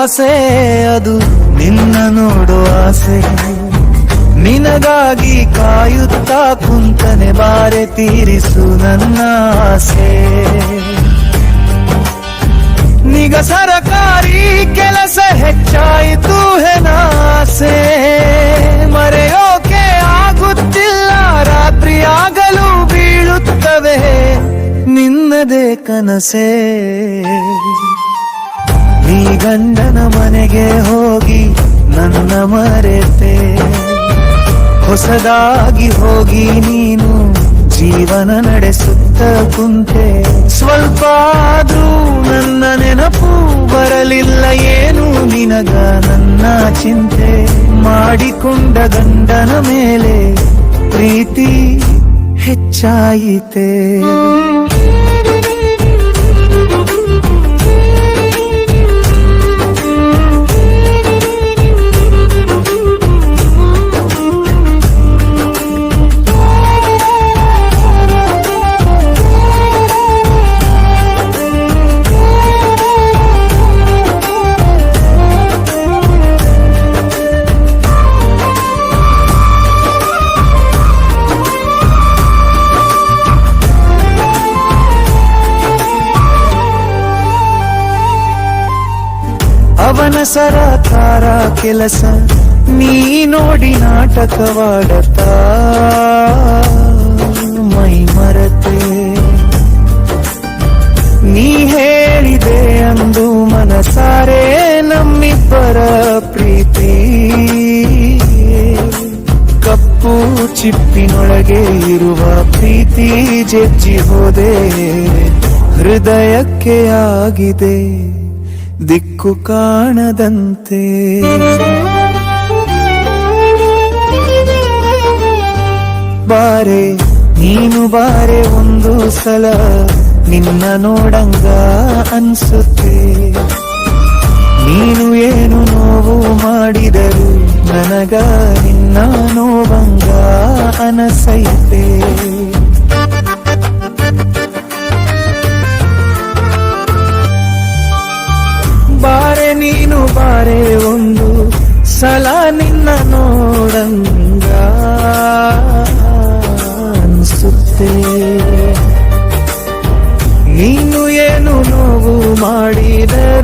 ಆಸೆ ಅದು ನಿನ್ನ ನೋಡು ಆಸೆ. ನಿನಗಾಗಿ ಕಾಯುತ್ತಾ ಕುಂತನೆ ಬಾರೆ ತೀರಿಸು ನನ್ನ ಆಸೆ. ನಿಗ ಸರಕಾರಿ ಕೆಲಸ ಹೆಚ್ಚಾಯಿತು ಹೆನಾಸೆ ಮರೆಯೋಕೆ ಆಗುತ್ತಿಲ್ಲ, ರಾತ್ರಿ ಆಗಲು ಬೀಳುತ್ತವೆ ನಿನ್ನದೇ ಕನಸೇ. ನೀ ಗಂಡನ ಮನೆಗೆ ಹೋಗಿ ನನ್ನ ಮರೆತೆ. ಹೊಸದಾಗಿ ಹೋಗಿ ನೀನು ಜೀವನ ನಡೆಸುತ್ತ ಕುಂತೆ. ಸ್ವಲ್ಪ ಆದ್ರೂ ನನ್ನ ನೆನಪು ಬರಲಿಲ್ಲ ಏನು ನಿನಗ ನನ್ನ ಚಿಂತೆ. ಮಾಡಿಕೊಂಡ ಗಂಡನ ಮೇಲೆ ಪ್ರೀತಿ ಹೆಚ್ಚಾಯಿತೆ. ಅವನ ಸರಕಾರ ಕೆಲಸ, ನೀ ನೋಡಿ ನಾಟಕವಾಡತ ಮೈ ಮರತೆ. ನೀ ಹೇಳಿದೆ ಅಂದು ಮನಸಾರೆ ನಮ್ಮಿಬ್ಬರ ಪ್ರೀತಿ. ಕಪ್ಪು ಚಿಪ್ಪಿನೊಳಗೆ ಇರುವ ಪ್ರೀತಿ ಜಜ್ಜಿ ಹೋದೆ, ಹೃದಯಕ್ಕೆ ಆಗಿದೆ. ದಿಕ್ಕು ಕಾಣದಂತೆ. ಬಾರೆ, ನೀನು ಬಾರೆ ಒಂದು ಸಲ ನಿನ್ನ ನೋಡಂಗ ಅನ್ಸುತ್ತೆ. ನೀನು ಏನು ನೋವು ಮಾಡಿದರು ನನಗ ನಿನ್ನ ನೋವಂಗ ಅನಸೈತೆ. ಸಲ ನಿನ್ನ ನೋಡಂಗ ಅನ್ಸುತ್ತೆ. ನೀನು ಏನು ನೋವು ಮಾಡಿದರೂ